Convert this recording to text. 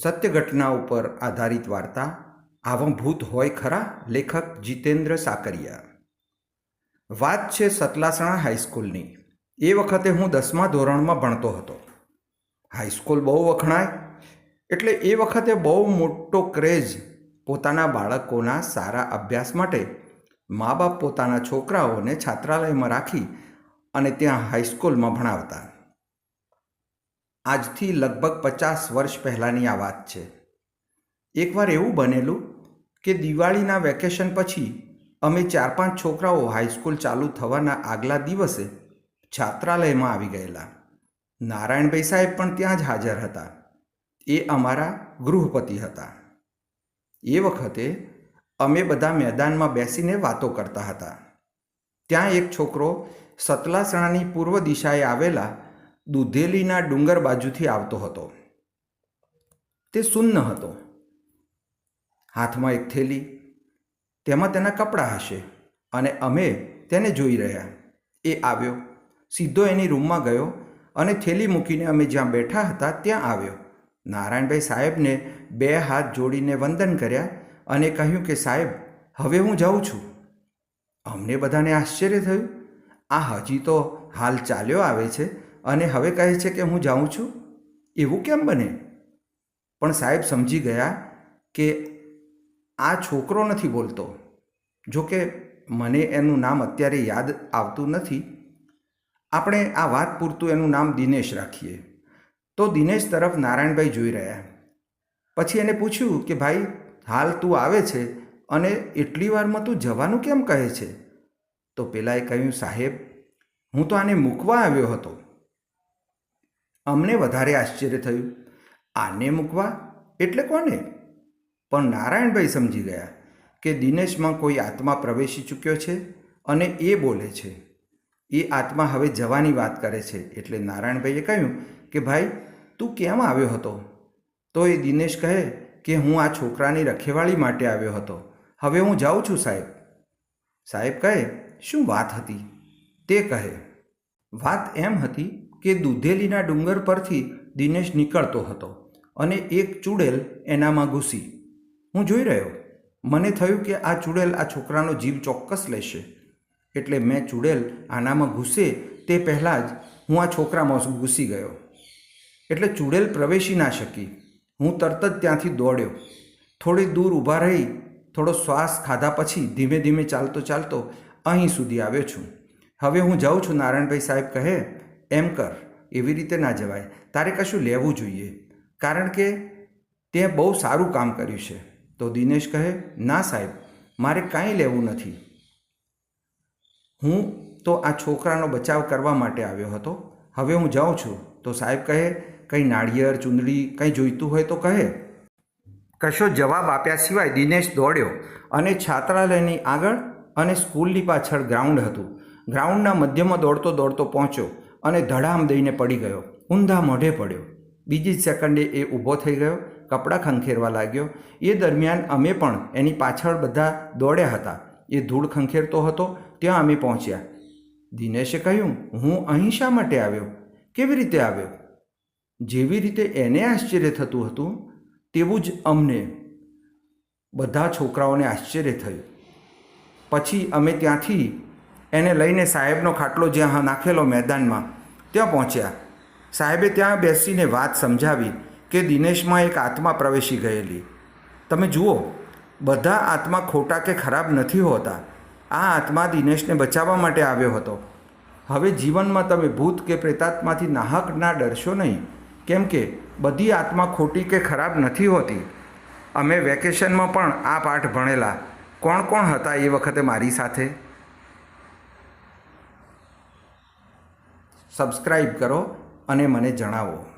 સત્ય ઘટના ઉપર આધારિત વાર્તા આવા ભૂત હોય ખરા? લેખક જીતેન્દ્ર સાકરિયા. વાત છે સતલાસણા હાઈસ્કૂલની. એ વખતે હું દસમા ધોરણમાં ભણતો હતો. હાઈસ્કૂલ બહુ વખણાય. એટલે એ વખતે બહુ મોટો ક્રેઝ પોતાના બાળકોના સારા અભ્યાસ માટે મા બાપ પોતાના છોકરાઓને છાત્રાલયમાં રાખી અને ત્યાં હાઈસ્કૂલમાં ભણાવતા. આજથી લગભગ પચાસ વર્ષ પહેલાંની આ વાત છે. એકવાર એવું બનેલું કે દિવાળીના વેકેશન પછી અમે ચાર પાંચ છોકરાઓ હાઈસ્કૂલ ચાલુ થવાના આગલા દિવસે છાત્રાલયમાં આવી ગયેલા. નારાયણભાઈ સાહેબ પણ ત્યાં જ હાજર હતા. એ અમારા ગૃહપતિ હતા. એ વખતે અમે બધા મેદાનમાં બેસીને વાતો કરતા હતા. ત્યાં એક છોકરો સતલાસણાની પૂર્વ દિશાએ આવેલા દૂધેલીના ડુંગર બાજુથી આવતો હતો. તે સુન્ન હતો. હાથમાં એક થેલી, તેમાં તેના કપડાં હશે અને અમે તેને જોઈ રહ્યા. એ આવ્યો, સીધો એની રૂમમાં ગયો અને થેલી મૂકીને અમે જ્યાં બેઠા હતા ત્યાં આવ્યો. નારાયણભાઈ સાહેબને બે હાથ જોડીને વંદન કર્યા અને કહ્યું કે, સાહેબ, હવે હું જાઉં છું. અમને બધાને આશ્ચર્ય થયું. આ હજી તો હાલ ચાલ્યો આવે છે. અને હવે કહે છે કે હું જાઉં છું? એવું કેમ બને? પણ સાહેબ સમજી ગયા કે આ છોકરો નથી બોલતો. જો કે મને એનું નામ અત્યારે યાદ આવતું નથી. આપણે આ વાત પૂરતું એનું નામ દિનેશ રાખીએ. તો દિનેશ તરફ નારાયણભાઈ જોઈ રહ્યા. પછી એને પૂછ્યું કે ભાઈ, હાલ તું આવે છે અને એટલી વારમાં તું જવાનું કેમ કહે છે? તો પેલાએ કહ્યું, સાહેબ, હું તો આને મૂકવા આવ્યો હતો. અમને વધારે આશ્ચર્ય થયું. આને મૂકવા? એટલે કોને? પણ નારાયણભાઈ સમજી ગયા કે દિનેશમાં કોઈ આત્મા પ્રવેશી ચૂક્યો છે અને એ બોલે છે. એ આત્મા હવે જવાની વાત કરે છે. એટલે નારાયણભાઈએ કહ્યું કે, ભાઈ, તું કેમ આવ્યો હતો? તો એ દિનેશ કહે કે, હું આ છોકરાની રખેવાળી માટે આવ્યો હતો. હવે હું જાઉં છું, સાહેબ. સાહેબ કહે, શું વાત હતી? તે કહે, વાત એમ હતી કે દૂધેલીના ડુંગર પરથી દિનેશ નીકળતો હતો અને એક ચૂડેલ એનામાં ઘૂસી. હું જોઈ રહ્યો. મને થયું કે આ ચૂડેલ આ છોકરાનો જીવ ચોક્કસ લેશે. એટલે મેં ચૂડેલ આનામાં ઘૂસે તે પહેલાં જ હું આ છોકરામાં ઘૂસી ગયો. એટલે ચૂડેલ પ્રવેશી ના શકી. હું તરત જ ત્યાંથી દોડ્યો. થોડી દૂર ઊભા રહી, થોડો શ્વાસ ખાધા પછી ધીમે ધીમે ચાલતો ચાલતો અહીં સુધી આવ્યો છું. હવે હું જાઉં છું, નારાયણભાઈ સાહેબ કહે એમ કર, એવી રીતે ના જવાય. તારે કશું લેવું જોઈએ. કારણ કે તે બહુ સારું કામ કર્યું છે. તો દિનેશ કહે, ના સાહેબ, મારે કાંઈ લેવું નથી. હું તો આ છોકરાનો બચાવ કરવા માટે આવ્યો હતો. હવે હું જાઉં છું. તો સાહેબ કહે, કંઈ નાળિયેર, ચૂંદડી, કંઈ જોઈતું હોય તો કહે. કશો જવાબ આપ્યા સિવાય દિનેશ દોડ્યો અને છાત્રાલયની આગળ અને સ્કૂલની પાછળ ગ્રાઉન્ડ હતું. ગ્રાઉન્ડના મધ્યમાં દોડતો દોડતો પહોંચ્યો. અને ધડામ દઈને પડી ગયો. ઊંધા મોઢે પડ્યો. બીજી સેકન્ડે એ ઊભો થઈ ગયો, કપડાં ખંખેરવા લાગ્યો. એ દરમિયાન અમે પણ એની પાછળ બધા દોડ્યા હતા. એ ધૂળ ખંખેરતો હતો, ત્યાં અમે પહોંચ્યા. દિનેશે કહ્યું, હું અહીં શા માટે આવ્યો? કેવી રીતે આવ્યો? જેવી રીતે એને આશ્ચર્ય થતું હતું, તેવું જ અમને. બધા છોકરાઓને આશ્ચર્ય થયું. પછી અમે ત્યાંથી એને લઈને સાહેબનો ખાટલો જ્યાં નાખેલો મેદાનમાં, ત્યાં પહોંચ્યા. સાહેબે ત્યાં બેસીને વાત સમજાવી કે દિનેશમાં એક આત્મા પ્રવેશી ગયેલી. તમે જુઓ, બધા આત્મા ખોટા કે ખરાબ નથી હોતા. આ આત્મા દિનેશને બચાવવા માટે આવ્યો હતો. હવે જીવનમાં તમે ભૂત કે પ્રેતાત્માથી નાહક ના ડરશો નહીં. કેમ કે બધી આત્મા ખોટી કે ખરાબ નથી હોતી. અમે વેકેશનમાં પણ આ પાઠ ભણેલા. કોણ કોણ હતા એ વખતે મારી સાથે? સબસ્ક્રાઈબ કરો અને મને જણાવો.